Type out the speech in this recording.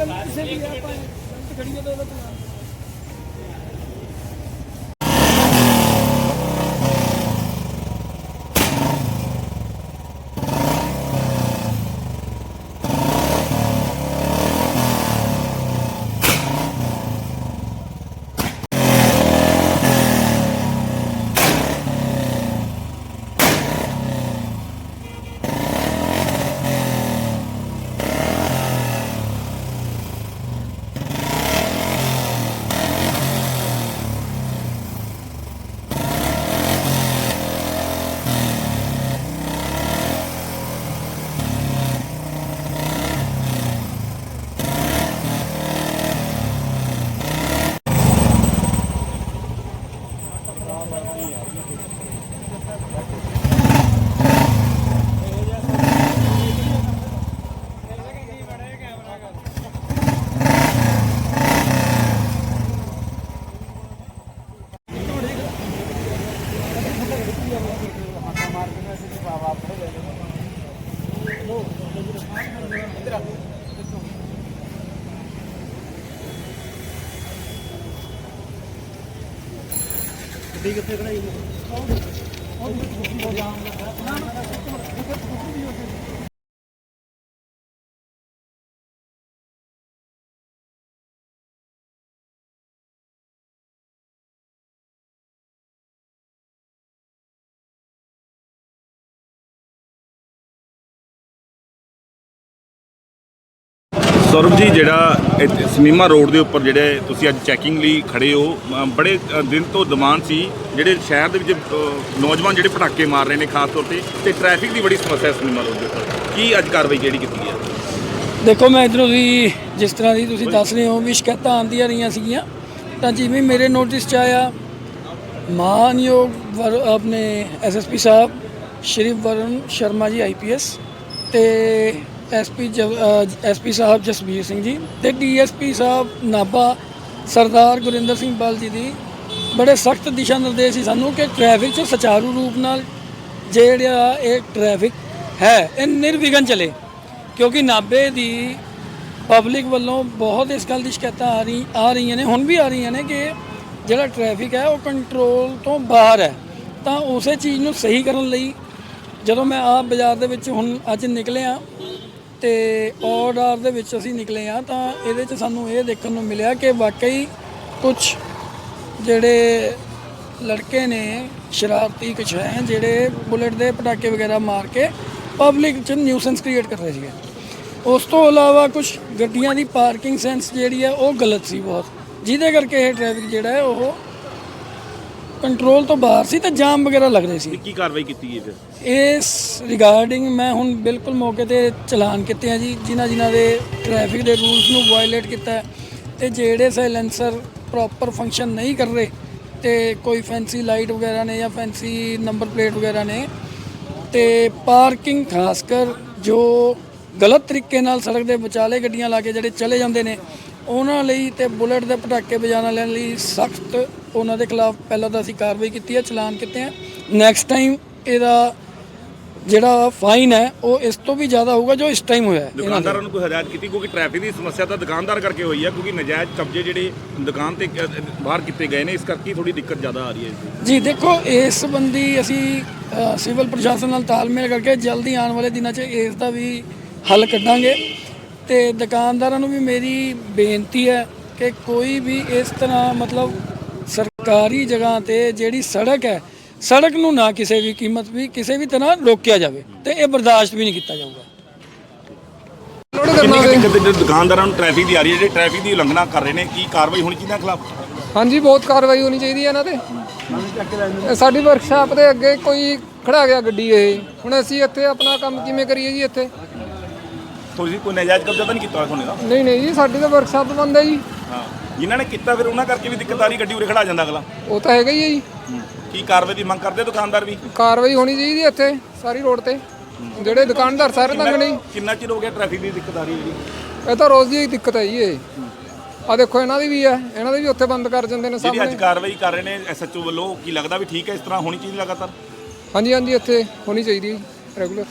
ਗੱਲ ਗੜੀਆਂ ਕਿਸੇ ਦੀ ਆਪਾਂ ਗਲਤ ਖੜੀਏ ਤਾਂ ਉਹਦਾ ਚਲਾਨ ਸੌਰਵ ਜੀ, ਜਿਹੜਾ ਇੱਥੇ ਸਿਨੇਮਾ ਰੋਡ ਦੇ ਉੱਪਰ ਜਿਹੜੇ ਤੁਸੀਂ ਅੱਜ ਚੈਕਿੰਗ ਲਈ ਖੜੇ ਹੋ ਬੜੇ ਦਿਨ ਤੋਂ ਦਮਾਨ ਸੀ, ਜਿਹੜੇ ਸ਼ਹਿਰ ਦੇ ਵਿੱਚ ਨੌਜਵਾਨ ਜਿਹੜੇ ਪਟਾਕੇ ਮਾਰ ਰਹੇ ਨੇ ਖਾਸ ਤੌਰ ਤੇ ਤੇ ਟ੍ਰੈਫਿਕ ਦੀ ਬੜੀ ਸਮੱਸਿਆ ਸਿਨੇਮਾ ਰੋਡ ਦੇ ਉੱਪਰ। ਕੀ ਅੱਜ ਕਾਰਵਾਈ ਜਿਹੜੀ ਕੀਤੀ ਹੈ? ਦੇਖੋ, ਮੈਂ ਇਧਰੋਂ ਵੀ ਜਿਸ ਤਰ੍ਹਾਂ ਦੀ ਤੁਸੀਂ ਦੱਸ ਰਹੇ ਹੋ, ਵੀ ਸ਼ਿਕਾਇਤਾਂ ਆਉਂਦੀਆਂ ਰਹੀਆਂ ਸੀਗੀਆਂ, ਤਾਂ ਜਿਵੇਂ ਮੇਰੇ ਨੋਟਿਸ 'ਚ ਆਇਆ, ਮਾਨਯੋਗ ਵਰ, ਆਪਣੇ ਐਸਐਸਪੀ ਸਾਹਿਬ, ਸ਼੍ਰੀ ਵਰੁਣ ਸ਼ਰਮਾ ਜੀ ਆਈਪੀਐਸ ਤੇ ਐਸਪੀ ਐਸਪੀ ਸਾਹਿਬ ਜਸਬੀਰ ਸਿੰਘ ਜੀ ਤੇ ਡੀਐਸਪੀ ਸਾਹਿਬ ਨਾਭਾ ਸਰਦਾਰ ਗੁਰਿੰਦਰ ਸਿੰਘ ਬਾਲ ਜੀ ਦੀ ਬੜੇ ਸਖਤ ਦਿਸ਼ਾ ਨਿਰਦੇਸ਼ ਸੀ ਸਾਨੂੰ ਕਿ ਟ੍ਰੈਫਿਕ 'ਚ ਸੁਚਾਰੂ ਰੂਪ ਨਾਲ ਜਿਹੜਾ ਇਹ ਟ੍ਰੈਫਿਕ ਹੈ, ਇਹ ਨਿਰਵਿਘਨ ਚਲੇ। ਕਿਉਂਕਿ ਨਾਭੇ ਦੀ ਪਬਲਿਕ ਵੱਲੋਂ ਬਹੁਤ ਇਸ ਗੱਲ ਦੀ ਸ਼ਿਕਾਇਤਾਂ ਆ ਰਹੀ, ਆ ਰਹੀਆਂ ਨੇ, ਹੁਣ ਵੀ ਆ ਰਹੀਆਂ ਨੇ ਕਿ ਜਿਹੜਾ ਟ੍ਰੈਫਿਕ ਹੈ, ਉਹ ਕੰਟਰੋਲ ਤੋਂ ਬਾਹਰ ਹੈ। ਤਾਂ ਉਸੇ ਚੀਜ਼ ਨੂੰ ਸਹੀ ਕਰਨ ਲਈ ਜਦੋਂ ਮੈਂ ਆਪ ਬਾਜ਼ਾਰ ਦੇ ਵਿੱਚ ਹੁਣ ਅੱਜ ਨਿਕਲਿਆ ਤੇ ਆਰਡਰ ਦੇ ਵਿੱਚ ਅਸੀਂ ਨਿਕਲੇ ਆ ਤਾਂ ਇਹਦੇ 'ਚ ਸਾਨੂੰ ਇਹ ਦੇਖਣ ਨੂੰ ਮਿਲਿਆ ਕਿ ਵਾਕਈ ਕੁਝ ਜਿਹੜੇ ਲੜਕੇ ਨੇ ਸ਼ਰਾਰਤੀ ਕੁਛ ਹੈ, ਜਿਹੜੇ ਬੁਲਟ ਦੇ ਪਟਾਕੇ ਵਗੈਰਾ ਮਾਰ ਕੇ ਪਬਲਿਕ 'ਚ ਨਿਊਸੈਂਸ ਕ੍ਰੀਏਟ ਕਰ ਰਹੇ ਸੀਗੇ। ਉਸ ਤੋਂ ਇਲਾਵਾ ਕੁਝ ਗੱਡੀਆਂ ਦੀ ਪਾਰਕਿੰਗ ਸੈਂਸ ਜਿਹੜੀ ਹੈ, ਉਹ ਗਲਤ ਸੀ ਬਹੁਤ। ਜਿਹਦੇ ਕਰਕੇ ਇਹ ਟ੍ਰੈਫਿਕ ਜਿਹੜਾ ਹੈ, ਉਹ ਕੰਟਰੋਲ ਤੋਂ ਬਾਹਰ ਸੀ ਤੇ ਜਾਮ ਵਗੈਰਾ ਲੱਗ ਰਹੇ ਸੀ। ਕੀ ਕਾਰਵਾਈ ਕੀਤੀ ਹੈ ਫਿਰ? ਇਸ ਰਿਗਾਰਡਿੰਗ ਮੈਂ ਹੁਣ ਬਿਲਕੁਲ ਮੌਕੇ ਤੇ ਚਲਾਨ ਕੀਤੇ ਆ ਜੀ ਜਿਨ੍ਹਾਂ ਜਿਨ੍ਹਾਂ ਦੇ ਟ੍ਰੈਫਿਕ ਦੇ ਰੂਲਸ ਨੂੰ ਵਾਇਲੇਟ ਕੀਤਾ ਹੈ ਤੇ ਜਿਹੜੇ ਸਾਇਲੈਂਸਰ ਪ੍ਰੋਪਰ ਫੰਕਸ਼ਨ ਨਹੀਂ ਕਰ ਰਹੇ ਤੇ ਕੋਈ ਫੈਂਸੀ ਲਾਈਟ ਵਗੈਰਾ ਨੇ ਜਾਂ ਫੈਂਸੀ ਨੰਬਰ ਪਲੇਟ ਵਗੈਰਾ ਨੇ ਤੇ ਪਾਰਕਿੰਗ ਖਾਸ ਕਰ ਜੋ ਗਲਤ ਤਰੀਕੇ ਨਾਲ ਸੜਕ ਦੇ ਵਿਚਾਲੇ ਗੱਡੀਆਂ ਲਾ ਕੇ ਜਿਹੜੇ ਚਲੇ ਜਾਂਦੇ ਨੇ ਉਹਨਾਂ ਲਈ ਤੇ ਬੁਲਟ ਦੇ ਪਟਾਕੇ ਵਜਾਉਣ ਵਾਲਿਆਂ ਲਈ ਸਖਤ ਉਹਨਾਂ ਦੇ ਖਿਲਾਫ ਪਹਿਲਾਂ ਤਾਂ ਅਸੀਂ ਕਾਰਵਾਈ ਕੀਤੀ ਹੈ ਚਲਾਨ ਕੀਤੇ ਆ ਨੈਕਸਟ ਟਾਈਮ ਇਹਦਾ ਜਿਹੜਾ ਫਾਈਨ ਹੈ ਉਹ ਇਸ ਤੋਂ ਵੀ ਜ਼ਿਆਦਾ ਹੋਊਗਾ ਜੋ ਇਸ ਟਾਈਮ ਹੋਇਆ ਹੈ। ਦੁਕਾਨਦਾਰਾਂ ਨੂੰ ਕੋਈ ਹਦਾਇਤ ਕੀਤੀ? ਕਿਉਂਕਿ ਟ੍ਰੈਫਿਕ ਦੀ ਸਮੱਸਿਆ ਤਾਂ ਦੁਕਾਨਦਾਰ ਕਰਕੇ ਹੋਈ ਹੈ ਕਿਉਂਕਿ ਨਜਾਇਜ਼ ਕਬਜ਼ੇ ਜਿਹੜੇ ਦੁਕਾਨ ਤੇ ਬਾਹਰ ਕੀਤੇ ਗਏ ਨੇ ਇਸ ਕਰਕੇ ਥੋੜੀ ਦਿੱਕਤ ਜ਼ਿਆਦਾ ਆ ਰਹੀ ਹੈ ਜੀ ਦੇਖੋ ਇਸ ਸੰਬੰਧੀ ਅਸੀਂ ਸਿਵਲ ਪ੍ਰਸ਼ਾਸਨ ਨਾਲ ਤਾਲਮੇਲ ਕਰਕੇ ਜਲਦੀ ਆਉਣ ਵਾਲੇ ਦਿਨਾਂ 'ਚ ਇਸ ਦਾ ਵੀ ਹੱਲ ਕੱਢਾਂਗੇ। ਤੇ ਦੁਕਾਨਦਾਰਾਂ ਨੂੰ ਵੀ ਮੇਰੀ ਬੇਨਤੀ ਹੈ ਕਿ ਕੋਈ ਵੀ ਇਸ ਤਰ੍ਹਾਂ ਮਤਲਬ ਸਰਕਾਰੀ ਜਗ੍ਹਾ ਤੇ ਜਿਹੜੀ ਸੜਕ ਹੈ ਸੜਕ ਨੂੰ ਨਾ ਕਿਸੇ ਵੀ ਕੀਮਤ ਵੀ ਕਿਸੇ ਵੀ ਤਰ੍ਹਾਂ ਰੋਕਿਆ ਜਾਵੇ ਤੇ ਇਹ ਬਰਦਾਸ਼ਤ ਵੀ ਨਹੀਂ ਕੀਤਾ ਜਾਊਗਾ। ਕਿੰਨੀ ਕੁ ਦਿੱਕਤ ਜਿਹੜੀ ਦੁਕਾਨਦਾਰਾਂ ਨੂੰ ਟ੍ਰੈਫਿਕ ਦੀ ਆ ਰਹੀ ਹੈ ਜਿਹੜੇ ਟ੍ਰੈਫਿਕ ਦੀ ਉਲੰਘਣਾ ਕਰ ਰਹੇ ਨੇ ਕੀ ਕਾਰਵਾਈ ਹੋਣੀ ਚਾਹੀਦੀ ਹੈ ਖਿਲਾਫ? ਹਾਂਜੀ ਬਹੁਤ ਕਾਰਵਾਈ ਹੋਣੀ ਚਾਹੀਦੀ ਹੈ ਇਹਨਾਂ ਤੇ। ਇਹ ਸਾਡੀ ਵਰਕਸ਼ਾਪ ਦੇ ਅੱਗੇ ਕੋਈ ਖੜਾ ਗਿਆ ਗੱਡੀ ਇਹ। ਹੁਣ ਅਸੀਂ ਇੱਥੇ ਆਪਣਾ ਕੰਮ ਕਿਵੇਂ ਕਰੀਏ ਜੀ ਇੱਥੇ? ਤੁਸੀਂ ਕੋਈ ਨਜਾਇਜ਼ ਕਬਜ਼ਾ ਤਾਂ ਨਹੀਂ ਕੀਤਾ ਹੋਇਆ ਤੁਹਾਨੂੰ ਇਹਦਾ ਨਹੀਂ ਨਹੀਂ ਜੀ ਸਾਡੀ ਤਾਂ ਵਰਕਸ਼ਾਪ ਬੰਦ ਹੈ ਜੀ। ਹਾਂ। ਜਿਨ੍ਹਾਂ ਨੇ ਕੀਤਾ ਫਿਰ ਉਹਨਾਂ ਕਰਕੇ ਵੀ ਦਿੱਕਤ ਆ ਰਹੀ ਗੱਡੀ ਉਰੇ ਖੜਾ ਜਾਂਦਾ ਅਗਲਾ। ਉਹ ਤਾਂ ਹੈਗਾ ਹੀ ਹੈ ਜੀ। ਕੀ ਕਾਰਵਾਈ ਦੀ ਮੰਗ ਕਰਦੇ ਦੁਕਾਨਦਾਰ ਵੀ? ਕਾਰਵਾਈ ਹੋਣੀ ਚਾਹੀਦੀ ਹੈ ਇੱਥੇ ਸਾਰੀ ਰੋਡ ਤੇ। ਜਿਹੜੇ ਦੁਕਾਨਦਾਰ ਸਾਰੇ ਤੰਗ ਨਹੀਂ ਕਿੰਨਾ ਚਿਰ ਹੋ ਗਿਆ ਟ੍ਰੈਫਿਕ ਦੀ ਦਿੱਕਤ ਆ ਰਹੀ ਹੈ ਜੀ ਇਹ ਤਾਂ ਰੋਜ਼ ਦੀ ਦਿੱਕਤ ਹੈ ਜੀ ਇਹ। ਆ ਦੇਖੋ ਇਹਨਾਂ ਦੀ ਵੀ ਹੈ। ਇਹਨਾਂ ਦੀ ਵੀ ਉੱਥੇ ਬੰਦ ਕਰ ਜਾਂਦੇ ਨੇ ਜਿਹੜੀ ਅੱਜ ਸਾਹਮਣੇ। ਕਾਰਵਾਈ ਕਰ ਰਹੇ ਨੇ ਐਸਐਚਓ ਵੱਲੋਂ ਕੀ ਲੱਗਦਾ ਵੀ ਠੀਕ ਹੈ ਇਸ ਤਰ੍ਹਾਂ ਹੋਣੀ ਚਾਹੀਦੀ ਲਗਾਤਾਰ? ਹਾਂਜੀ ਹਾਂਜੀ ਇੱਥੇ ਹੋਣੀ ਚਾਹੀਦੀ ਰੈਗੂਲਰ